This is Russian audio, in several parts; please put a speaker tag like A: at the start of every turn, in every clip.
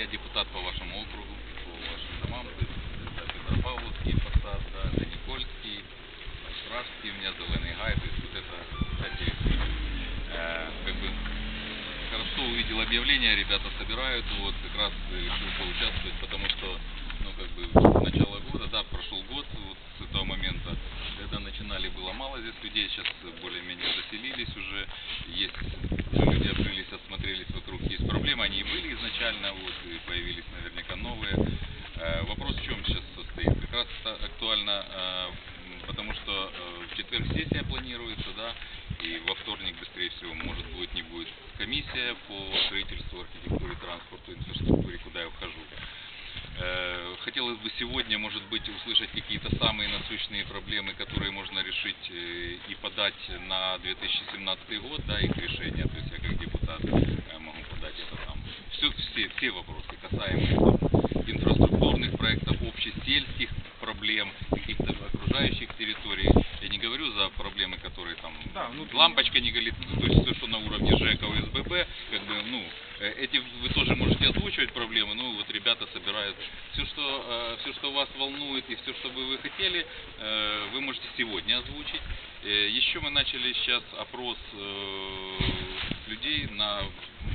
A: я депутат по вашему округу, по вашим домам, это Петропавловский посад, да, это Никольский, Пражский, у меня Зеленый Гай, то есть вот это, кстати, э, как бы хорошо увидел объявление, ребята собирают, вот как раз решил поучаствовать, потому что, ну как бы, начало года, да, прошел год вот с этого момента, когда начинали было мало здесь людей, сейчас более-менее заселились уже, есть уже люди обжились, осмотрелись вокруг, есть проблемы, они и были изначально, вот, и появились наверняка новые. Э, Вопрос в чем сейчас состоит? Как раз актуально, э, потому что э, в четверг сессия планируется, да, и во вторник, быстрее всего, может будет, не будет комиссия по строительству, архитектуре, транспорту, инфраструктуре, куда я вхожу. Э, Хотелось бы сегодня, может быть, услышать какие-то самые насущные проблемы, которые можно решить э, и подать на 2017 год, да, их решения. То есть я как депутат э, могу подать это там. Все, все, все вопросы, касаемые там, инфраструктурных проектов, общесельских проблем, каких-то окружающих территорий. Я не говорю за проблемы, которые там
B: Да, внутренние.
A: лампочка не горит, то есть все, что на уровне ЖЭКа, ОСББ, как бы, ну, эти вы тоже можете озвучивать проблемы, ну, вот ребята собирают. Все, что, все, что вас волнует и все, что бы вы хотели, э, вы можете сегодня озвучить. Э, Еще мы начали сейчас опрос э, людей на,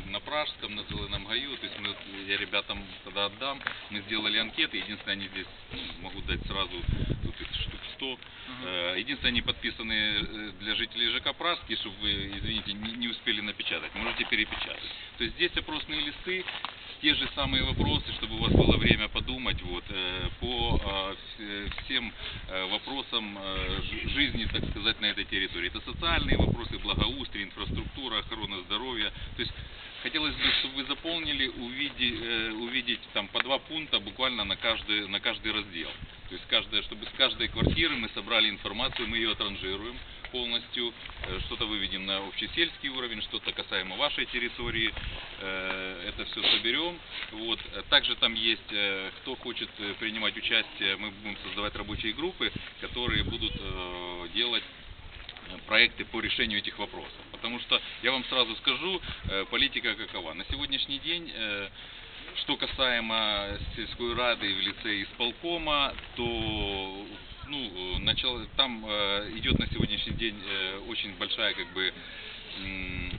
A: на Пражском, на Зеленом Гаю, то есть мы, я ребятам тогда отдам, мы сделали анкеты, единственное, они здесь ну, могу дать сразу, тут их штук 100, Э, Единственное, они подписаны э, для жителей ЖК Пражский, чтобы вы, извините, не, не успели напечатать. Можете перепечатать. То есть здесь опросные листы, те же самые вопросы, чтобы у вас было время подумать вот, э, по вс- всем э, вопросам э, жи- жизни, так сказать, на этой территории. Это социальные вопросы, благоустрие, инфраструктура, охрана здоровья. То есть хотелось бы, чтобы вы заполнили, э, увидеть там по два пункта буквально на каждый, на каждый раздел. То есть каждая, чтобы с каждой квартиры мы собрали информацию, мы ее отранжируем полностью, э, что-то выведем на общесельский уровень, что-то касаемо вашей территории, э, это все соберем. Вот. Также там есть, э, кто хочет принимать участие, мы будем создавать рабочие группы, которые будут делать проекты по решению этих вопросов. Потому что я вам сразу скажу, политика какова. На сегодняшний день, что касаемо сельской рады в лице исполкома, то ну, э, начало, там э, идет на сегодняшний день э, очень большая как бы м,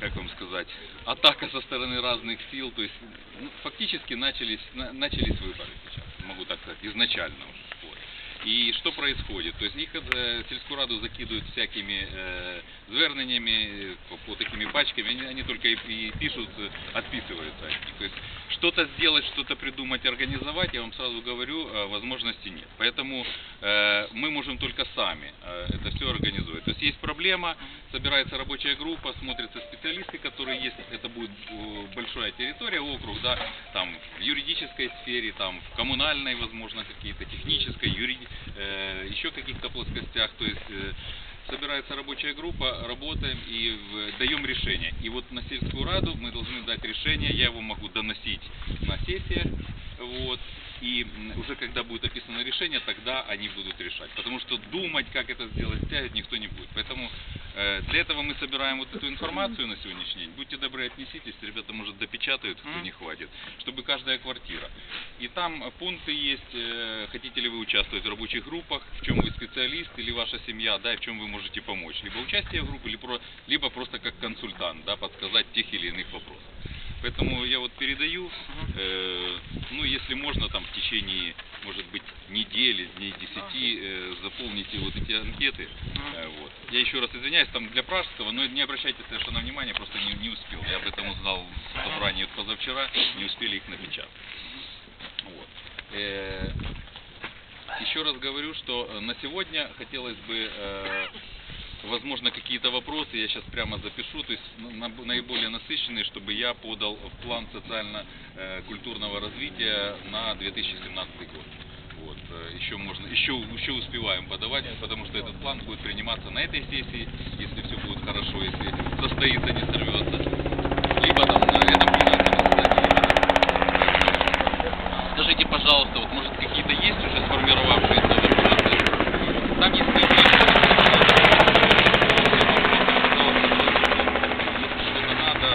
A: как вам сказать, атака со стороны разных сил, то есть ну, фактически начались, на- начались выборы сейчас, могу так сказать, изначально уже. И что происходит? То есть их э, сельскую раду закидывают всякими э, зверненнями, э, по, по такими пачками, они, они только и, и пишут, э, отписываются. То есть что-то сделать, что-то придумать, организовать, я вам сразу говорю, э, возможности нет. Поэтому э, мы можем только сами э, это все организовать. То есть есть проблема, собирается рабочая группа, смотрятся специалисты, которые есть, это будет э, большая территория, округ, да, там в юридической сфере, там в коммунальной, возможно, какие-то технической, юриди, э, еще каких-то плоскостях, то есть э, собирается рабочая группа, работаем и даем решение. И вот на сельскую раду мы должны дать решение, я его могу доносить на сессиях, вот, и уже когда будет описано решение, тогда они будут решать. Потому что думать, как это сделать, тягать никто не будет. Поэтому э, для этого мы собираем вот эту информацию на сегодняшний день. Будьте добры, отнеситесь, ребята, может, допечатают, кто не хватит, чтобы каждая квартира. И там пункты есть, э, хотите ли вы участвовать в рабочих группах, в чем вы специалист или ваша семья, да, и в чем вы можете помочь. Либо участие в группе, либо, либо просто как консультант, да, подсказать тех или иных вопросах. Поэтому я вот передаю, э, ну, если можно, там, в течение, может быть, недели, дней 10, э, заполните вот эти анкеты. Э, вот. Я еще раз извиняюсь, там для Пражского, но не обращайте совершенно внимания, просто не, не успел. Я об этом узнал в собрании вот позавчера, не успели их напечатать. Вот. Э, еще раз говорю, что э, на сегодня хотелось бы, э, возможно, какие-то вопросы, я сейчас прямо запишу, то есть на- на- наиболее насыщенные, чтобы я подал в план социально-культурного развития на 2017 год. Вот, э, еще можно, еще, еще успеваем подавать, потому что этот план будет приниматься на этой сессии, если все будет хорошо, если состоится, не сорвется. Либо там на этом Скажите, пожалуйста, вот может какие-то есть уже сформировавшиеся вопросы? Там есть Если что-то надо,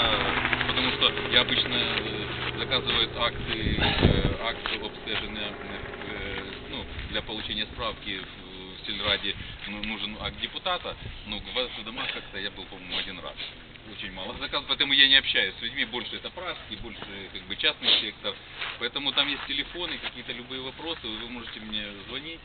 A: потому что я обычно э, заказываю предлагают акты, э, акты обстежения э, ну, для получения справки в, сельраде ну, нужен акт депутата, ну, в ваших домах как-то я был, по-моему, один раз. Очень мало заказов, поэтому я не общаюсь с людьми, больше это пражский, больше как бы частный сектор. Поэтому там есть телефоны, какие-то любые вопросы, вы можете мне звонить.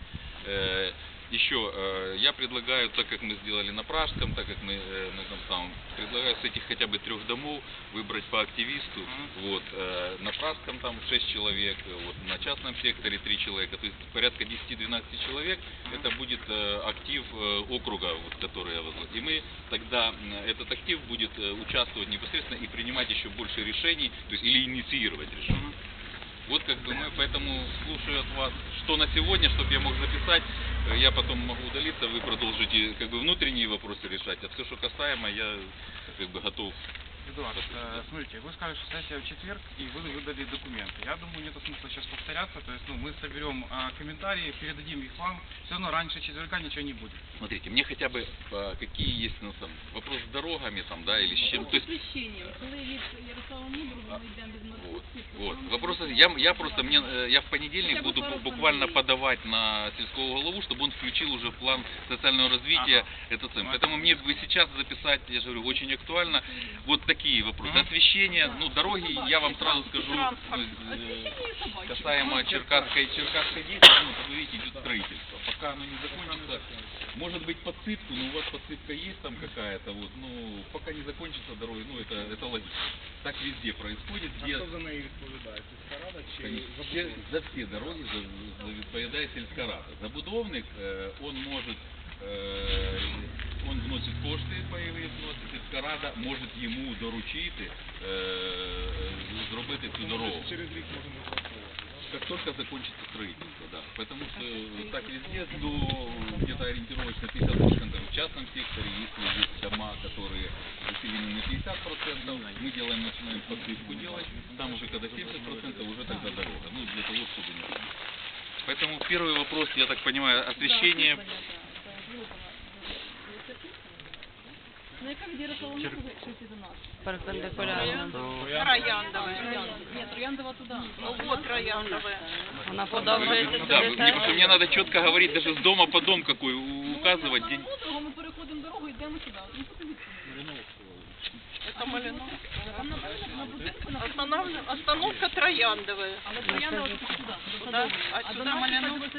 A: Еще э, я предлагаю, так как мы сделали на Пражском, так как мы э, на этом самом, предлагаю с этих хотя бы трех домов выбрать по активисту. Вот, э, на Пражском там 6 человек, вот, на частном секторе 3 человека, то есть порядка 10-12 человек. Это будет актив округа, вот, который я возглавляю. И мы тогда, этот актив будет участвовать непосредственно и принимать еще больше решений, то есть или инициировать решения. Вот как бы мы поэтому слушаю от вас, что на сегодня, чтобы я мог записать, Э, я потом могу удалиться, вы продолжите как бы внутренние вопросы решать, а все, что касаемо, я как бы готов.
B: Эдуард, э, смотрите, вы сказали, что сессия в четверг, и вы выдали документы. Я думаю, нет смысла сейчас повторяться, то есть ну, мы соберем а, комментарии, передадим их вам, все равно раньше четверга ничего не будет.
A: Смотрите, мне хотя бы а, какие есть ну, там, вопрос с дорогами там, да, или с чем. То есть,
C: освіщенням. Коли від Ярослава Мудрого ми йдемо від
A: вот,
C: Марківки,
A: вот. Вопрос, я, я просто, мне, э, я в понедельник
C: Хотя бы
A: буду
C: пару
A: бу- буквально
C: фамилий.
A: подавать на сельского голову, чтобы он включил уже в план социального развития
B: Ага.
A: этот самый.
B: Ну,
A: Поэтому
B: это
A: мне бы сейчас записать, я же говорю, очень актуально, вот такие вопросы.
B: Мгм.
A: Освещение, ну, дороги, я вам сразу скажу,
C: Транспорт.
A: ну, э,
C: Освіщення і собачі.
A: касаемо Черкасской, Черкасской 10, ну, как вы видите, идет строительство. Пока оно не закончится, может быть подсыпку, но у вас подсыпка есть там какая-то, вот, ну, пока не закончится дороги, ну, это, это логично. Так везде происходит, где...
D: Хто за неї відповідає? Сільська рада чи
A: Конечно, все, за все дороги за, за, відповідає сільська рада. Забудовник, е, он може, е, он вносить кошти, пайові вносить, сільська рада може йому доручити е, зробити цю дорогу.
D: через рік можемо розраховувати?
A: Как только закончится строительство, да. Потому что э, так везде до где-то ориентировочно 50% в частном секторе, если есть дома, которые заселены на 50%, мы делаем, начинаем подсыпку делать, там уже когда 70%, уже тогда дорога. Ну, для того, чтобы не Поэтому первый вопрос, я так понимаю, освещение.
C: Ну, яка від Ярослава Мудрого йти до нас?
E: Перпендикулярно.
F: Трояндове.
C: Ні, Трояндова туди.
F: Ну вот Трояндове.
E: Вона подовжується
A: Да,
E: до
A: вы- мне, просто мне надо четко говорить, даже с дома по дом какой, у- указывать.
C: Ми
A: день.
C: Мудрого, ми переходимо дорогу і йдемо сюди. Ну, тут відповідь.
F: Это Малиновка.
C: Там написано на будинку, на
F: Останов- Остановка Трояндове.
C: Але Трояндова тут сюди, до
F: Куда?
C: Садової.
F: А
C: А
F: сюди
C: до нас
F: Малиновка?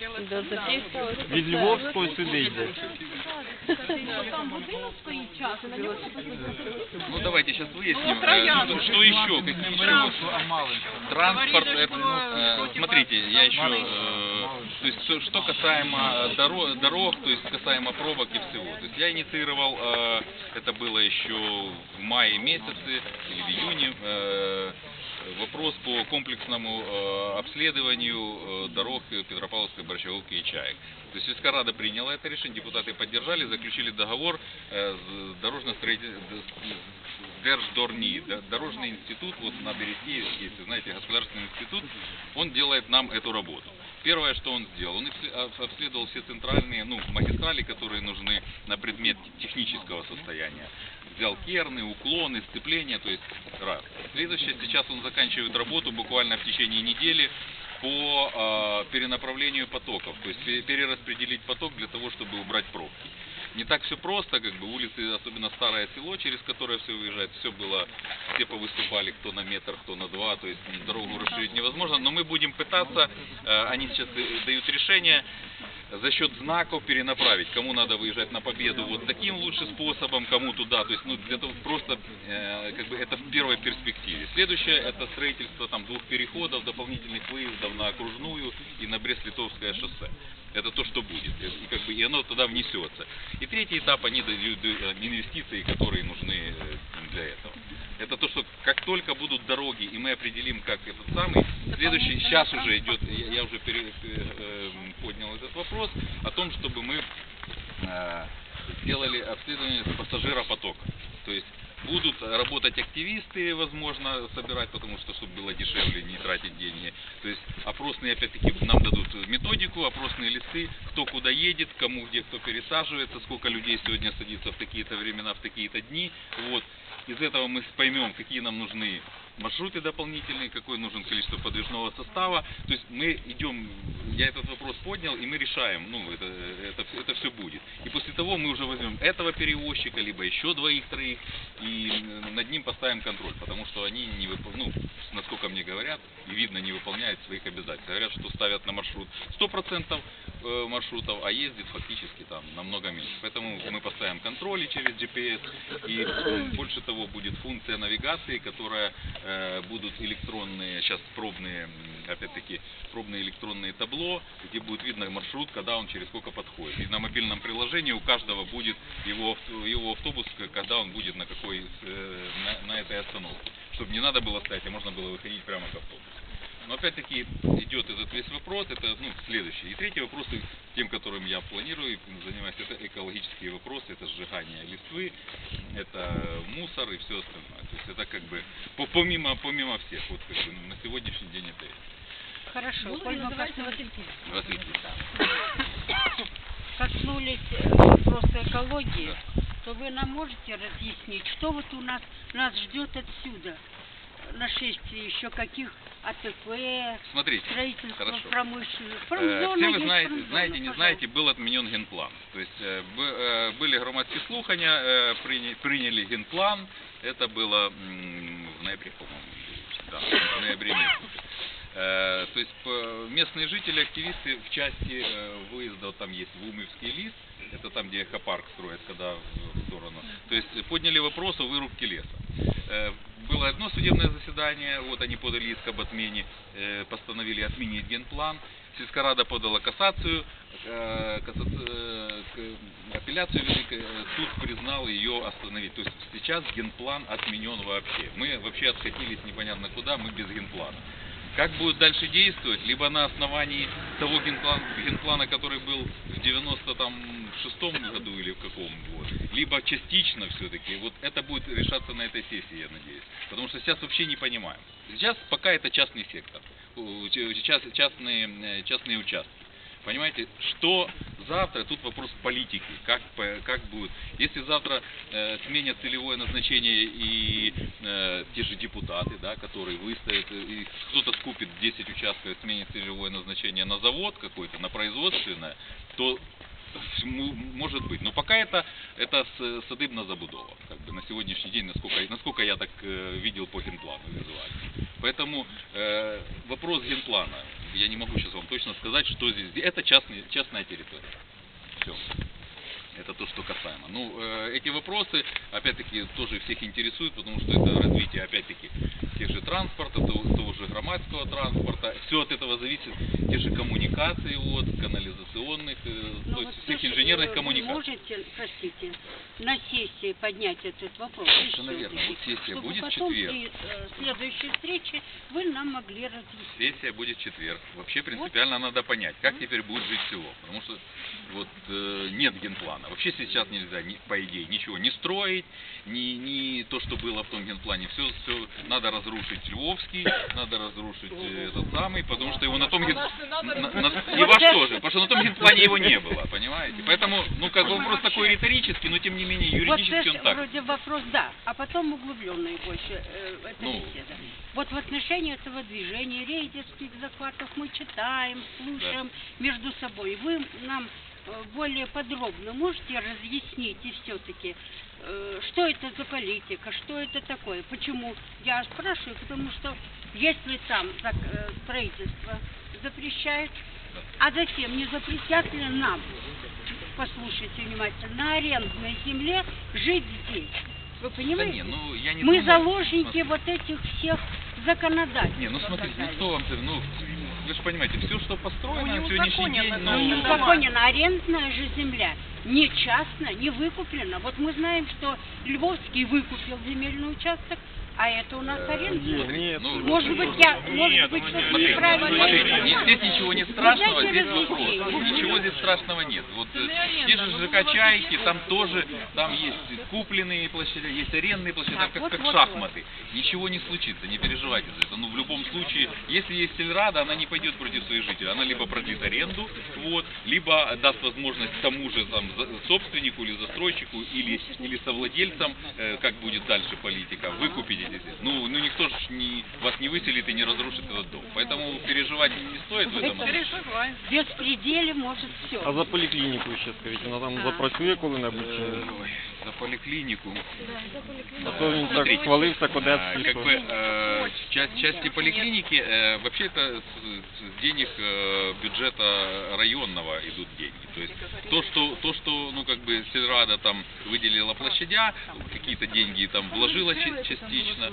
C: так Високівська.
E: До Софійського.
G: Від Львовської сюди йде.
C: Там будинок стоїть час, і на ньому
A: Ну давайте сейчас выясним,
F: Ну,
A: э,
F: Трояндов.
A: что, что еще, какие еще Транспорт,
F: Говорили,
A: это,
F: что
A: э,
F: против
A: смотрите, я еще,
F: Малый.
A: э, то есть что, что касаемо э, доро- дорог, то есть касаемо пробок и всего. То есть я инициировал, э, это было еще в мае месяце или в июне, э, вопрос по комплексному э, обследованию э, дорог Петропавловской, Борщаговки и Чаек. То есть Сельская Рада приняла это решение, депутаты поддержали, заключили договор э, с Держдорни, дорожный институт, вот на Бересте, если знаете, государственный институт, он делает нам эту работу. Первое, что он сделал, он об- обследовал все центральные, ну, магистрали, которые нужны на предмет технического состояния. Взял керны, уклоны, сцепления, то есть раз. Следующее, сейчас он заканчивает работу буквально в течение недели по э, перенаправлению потоков, то есть пе- перераспределить поток для того, чтобы убрать пробки. Не так все просто, как бы улицы, особенно старое село, через которое все выезжает, все было, все повыступали, кто на метр, кто на два, то есть дорогу расширить невозможно, но мы будем пытаться, э, они сейчас э, дают решение, за счет знаков перенаправить, кому надо выезжать на победу вот таким лучше способом, кому туда, то есть ну для того просто э, как бы это в первой перспективе. Следующее это строительство там двух переходов, дополнительных выездов на окружную и на Брест-Литовское шоссе. Это то, что будет, и, как бы и оно туда внесется. И третий этап они дают э, инвестиции, которые нужны э, для этого. Это то, что как только будут дороги, и мы определим, как этот самый, следующий, сейчас уже идет, я, я уже пере- пере- э, поднял этот вопрос, о том, чтобы мы э, сделали обследование пассажиропотока. То есть будут работать активисты, возможно, собирать, потому что, чтобы было дешевле, не тратить деньги. То есть опросные, опять-таки, нам дадут методику, опросные листы, кто куда едет, кому где кто пересаживается, сколько людей сегодня садится в такие-то времена, в такие-то дни. Вот. Из этого мы поймем, какие нам нужны маршруты дополнительные, какое нужно количество подвижного состава. То есть мы идем, я этот вопрос поднял, и мы решаем, ну, это, это, это все будет. И после того мы уже возьмем этого перевозчика, либо еще двоих-троих, и э, над ним поставим контроль, потому что они не выпол- ну, насколько мне говорят, и видно, не выполняют своих обязательств. Говорят, что ставят на маршрут 100% э, маршрутов, а ездит фактически там намного меньше. Поэтому мы поставим контроли через GPS, и больше того будет функция навигации, которая э, будут электронные, сейчас пробные, опять-таки, пробные электронные табло, где будет видно маршрут, когда он через сколько подходит. И на мобильном приложении у каждого будет его, его автобус, когда он будет на какой, э, на, на этой остановке. Чтобы не надо было стоять, а можно было выходить прямо к автобусу. Но опять-таки идет этот весь вопрос, это ну, следующий. И третий вопрос, тем, которым я планирую занимаюсь, это экологические вопросы, это сжигание листвы, это мусор и все остальное. То есть это как бы по- помимо, помимо всех, вот как бы на сегодняшний день это есть.
E: Хорошо, мы
C: называть
E: коснулись,
C: Васильков.
A: Василий
E: коснулись просто экологии, то вы нам можете разъяснить, что вот у нас нас ждет отсюда? Нашествие еще каких АТП,
A: Смотрите,
E: строительство
A: хорошо.
E: промышленных.
A: Э,
E: Промзона
A: Все вы знаете,
E: промзона,
A: знаете, не
E: пожалуйста.
A: знаете, был отменен генплан. То есть э, э, были громадские слухания, э, приня- приняли генплан. Это было в ноябре, по-моему. Да, в ноябре месяце. Э, То есть местные жители, активисты в части э, выезда, вот там есть Вумовский лис, это там, где экопарк строят, когда в сторону. То есть подняли вопрос о вырубке леса. Э, Было одно судебное заседание, вот они подали иск об отмене, постановили отменить генплан. Сельская рада подала кассацию, апелляцию суд признал ее остановить. То есть сейчас генплан отменен вообще. Мы вообще откатились непонятно куда, мы без генплана. Как будет дальше действовать? Либо на основании того генплана, генплана который был в 96 году или в каком вот, либо частично все-таки. Вот это будет решаться на этой сессии, я надеюсь. Потому что сейчас вообще не понимаем. Сейчас пока это частный сектор, частные, э, частные участки. Понимаете, что завтра, тут вопрос политики, как, как будет. Если завтра э, сменят целевое назначение и э, те же депутаты, да, которые выставят, э, кто-то скупит 10 участков сменит целевое назначение на завод какой-то, на производственное, то может быть. Но пока это, это с- садыбна забудова, как бы на сегодняшний день, насколько, насколько я так э, видел по генплану визуально. Поэтому э, вопрос генплана, я не могу сейчас вам точно сказать, что здесь. Это частный, частная территория. Все. Это то, что касаемо. Ну, э, эти вопросы, опять-таки, тоже всех интересуют, потому что это развитие, опять-таки, тех же транспорта, громадского транспорта. Все от этого зависит, те же коммуникации, вот, канализационных, э,
E: Ну,
A: то
E: вот
A: есть всех инженерных
E: вы
A: коммуникаций.
E: можете, простите, на сессии поднять этот вопрос?
A: Совершенно верно. Вот сессия
E: чтобы
A: будет в четверг.
E: при э, следующей встрече вы нам могли разъяснить.
A: Сессия будет в четверг. Вообще принципиально надо понять, как теперь будет жить село. Потому что вот э, нет генплана. Вообще сейчас нельзя, ни- по идее, ничего не строить, ни, ни то, что было в том генплане. Все, все надо разрушить Львовский, надо разрушить э, этот самый, потому что его на том на- на- И ваш тоже, потому что на том генплане его не было, понимаете? Поэтому, ну как бы вопрос такой риторический, но тем не менее юридически
E: вот
A: он так.
E: вроде вопрос, да, а потом углубленный больше э, эта
A: Ну.
E: беседа. Вот в отношении этого движения рейдерских захватов мы читаем, слушаем между собой. Вы нам более подробно можете разъяснить и все-таки, э, что это за политика, что это такое, почему? Я спрашиваю, потому что если там э, строительство запрещает, а затем не запретят ли нам послушайте внимательно, на арендной земле жить здесь. Вы
A: Да
E: понимаете?
A: не, ну я не
E: Мы
A: думаю,
E: заложники
A: смотрите.
E: вот этих всех законодательств.
A: Не, ну смотрите, ну кто вам, ну вы же понимаете, все, что построено
F: Ну, не
A: на сегодняшний день,
E: Ну, не узаконена арендная же земля. Не частная, не выкуплена. Вот мы знаем, что Львовский выкупил земельный участок, а это у нас
A: Э,
E: арендная.
G: Нет,
A: ну,
E: Может быть, я, может быть, что-то неправильно.
A: смотрите, здесь ничего не страшного, здесь вопрос. Ничего здесь страшного нет. Вот э,
F: аренда,
A: те же
F: ну,
A: ЖК Чайки, там
F: здесь
A: тоже, там есть купленные площади, есть арендные площади,
E: Так,
A: как,
E: вот,
A: как
E: вот,
A: шахматы. Ничего не случится, не переживайте за это. Ну, в любом случае, если есть сельрада, она не пойдет против своих жителей. Она либо продлит аренду, вот, либо даст возможность тому же там, собственнику или застройщику, или, или совладельцам, э, как будет дальше политика, выкупить эти ездите. Ну, ну никто же не, вас не выселит и не разрушит этот дом. Поэтому переживать не стоит в этом.
F: Переживай.
E: В беспределе может все.
G: А за поліклініку ще скажіть, вона там запрацює коли-небудь? чи ні?
A: За поликлинику.
G: А то він так
A: Смотрите,
G: хвалився
A: А,
G: Кодецький,
A: Как бы э, часть, части поликлиники, э, вообще это с, с денег э, бюджета районного идут деньги. То есть то, что, то, что ну как бы Сельрада там выделила площадя, какие-то деньги там вложила частично.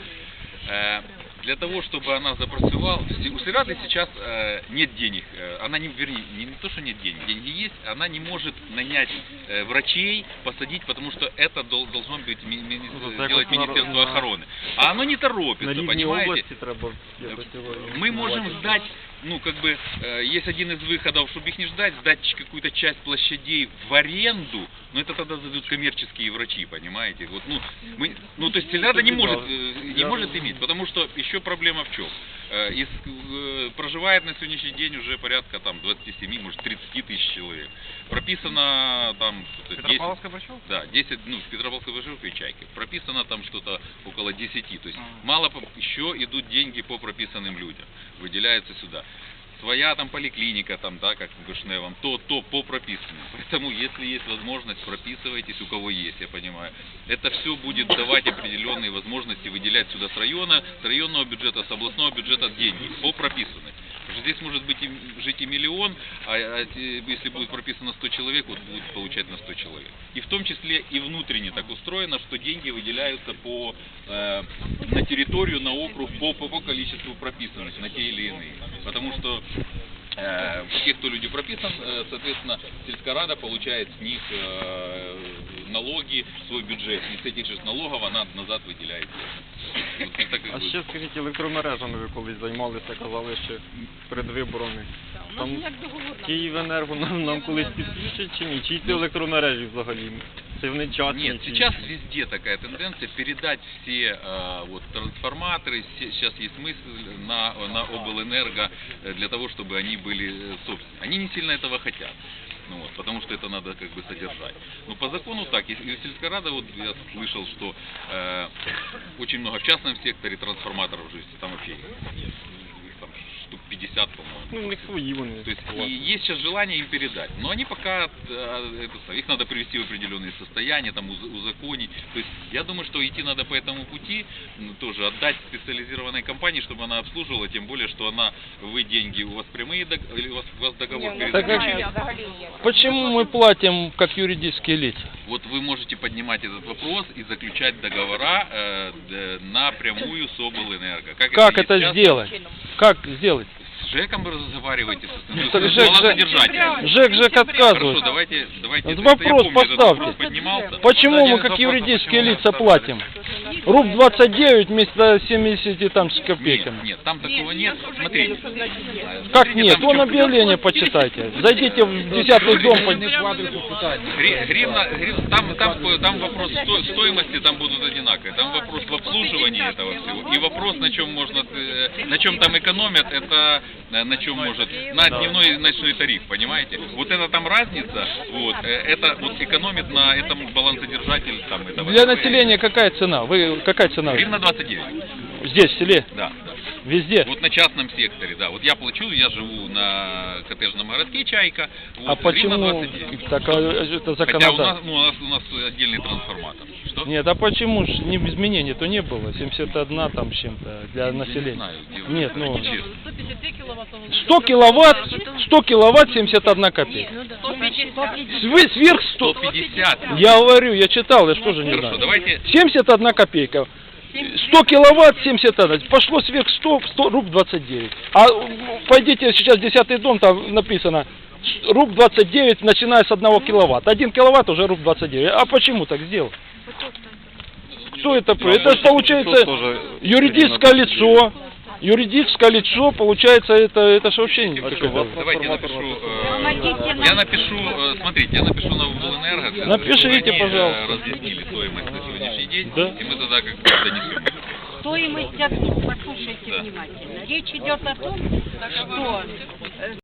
A: э, для того, чтобы она запрацевала, у Сельрады сейчас э, нет денег, э, она не, вернее, не, не то, что нет денег, деньги есть, она не может нанять э, врачей, посадить, потому что это дол- должно быть ми- мини-
G: Ну, так
A: делать
G: вот на-
A: Министерство
G: на-
A: охраны. А оно не
G: На
A: торопится,
G: рівні
A: понимаете?
G: області треба якось його...
A: Мы можем
G: наладити.
A: ну как бы, э, есть один из выходов, чтобы их не ждать, сдать какую-то часть площадей в аренду, но это тогда задают коммерческие врачи, понимаете? Вот, ну, мы, ну то есть Сельрада не может, э, не может иметь, потому что еще проблема в чем? Э, из, э, проживает на сегодняшний день уже порядка там 27, может 30 тысяч человек. Прописано там что-то 10,
B: Петропавловская Борщевка?
A: да, 10, ну, в Петропавловской Вышивке и Чайке. Прописано там что-то около 10. То есть
B: Ага.
A: мало по- еще идут деньги по прописанным людям. Выделяются сюда. Своя там поликлиника, там, да, как в Вышневом, то, то по прописанным. Поэтому, если есть возможность, прописывайтесь, у кого есть, я понимаю. Это все будет давать определенные возможности выделять сюда с района, с районного бюджета, с областного бюджета деньги по прописанным. Здесь может быть и, жить и миллион, а, а если будет прописано 100 человек, вот будут получать на 100 человек. И в том числе и внутренне так устроено, что деньги выделяются по, э, на территорию, на округ, по, по, по количеству прописанных на те или иные. Потому что э, те, кто люди прописан, э, соответственно, сельская рада получает с них э, налоги в свой бюджет. И с этих же налогов она назад выделяет. Вот это как
G: А
A: бы-
G: ще скажіть, електромережами ви колись займалися, казали, що перед виборами. Там Київенерго нам, нам колись підключать чи ні? Чи ці електромережі взагалі? Це вони часні?
A: Нет,
G: чи-
A: сейчас везде такая тенденция передать все э, вот трансформаторы, все- сейчас есть мысль на, на облэнерго э, для того, чтобы они были э, собственны. Они не сильно этого хотят. Ну вот, потому что это надо как бы содержать. Но по закону так, если и сельская рада, вот я слышал, что э, очень много в частном секторе трансформаторов же есть, там вообще их там штук 50, по-моему.
G: Ну, в них свої вони.
A: То есть и есть сейчас желание им передать, но они пока, э, это, их надо привести в определенные состояния, там уз- узаконить. То есть я думаю, что идти надо по этому пути, тоже отдать специализированной компании, чтобы она обслуживала, тем более, что она, вы деньги, у вас прямые, или у вас, у вас договор перед
H: Так как-
A: заключением?
H: Почему мы платим как юридические лица?
A: Вот вы можете поднимать этот вопрос и заключать договора э, напрямую с облэнерго.
H: Как
A: есть
H: это
A: сейчас.
H: сделать? Как сделать?
A: С ЖЭКом вы разговариваете,
H: Ну,
A: с
H: так ЖЭК же-
A: малосодержателем.
H: ЖЭК же
A: Хорошо,
H: отказывает.
A: давайте, давайте.
H: Вот
A: это- это я
H: вопрос
A: помню, этот
H: поставьте.
A: вопрос поднимался.
H: Почему мы как юридические лица платим? РУП 29 вместо 70 там с копейками.
A: Нет, нет, там такого нет. Смотрите.
H: Как нет? Вон объявление почитайте. Зайдите в 10 дом.
A: Гри- Гривна, там, там, вопрос сто- стоимости там будут одинаковые. Там вопрос в обслуживании этого всего. И вопрос, на чем можно, э, на чем там экономят, это э, на чем может, на дневной и ночной тариф, понимаете? Вот это там разница, вот, э, это вот экономит на этом балансодержатель там этого.
H: Для населения какая цена? Вы какая цена?
A: Гривна 29,
H: Здесь, в селе?
A: да. да.
H: Везде?
A: Вот на частном секторе, да. Вот я плачу, я живу на коттеджном городке Чайка. Вот,
H: А почему
A: 29.
H: так, а, это
A: Хотя у нас,
H: законодательство?
A: ну, у нас, у нас отдельный трансформатор. Что?
H: Нет, а почему ж не изменений-то не было? 71 там с чем-то для
A: Я не
H: населения.
A: знаю, где вы
H: Нет, ну,
A: честно.
C: 152 киловатт.
H: 100 киловатт, 100 киловатт 71 копейка. Св- Сверх 100.
A: 150.
H: Я говорю, я читал, я что же не
A: Хорошо,
H: знаю.
A: давайте
H: 71 копейка. 100 киловатт 71. Пошло сверх 100, 100 руб 29. А пойдите сейчас 10 дом, там написано с- руб 29, начиная с 1 киловатта. 1 киловатт уже руб 29. А почему так сделал? Кто это?
G: Ну,
H: это получается юридическое лицо. Юридическое лицо, получается, это, это же вообще не
G: А вас
A: Давайте я напишу, э, я напишу, э, смотрите, я напишу на Облэнерго, чтобы
H: Напишите,
A: они, э,
H: пожалуйста.
A: разъяснили стоимость на сегодняшний день,
H: Да.
A: и мы тогда как бы донесем.
E: Стоимость послушайте
A: Да.
E: внимательно. Речь идет о том, что э,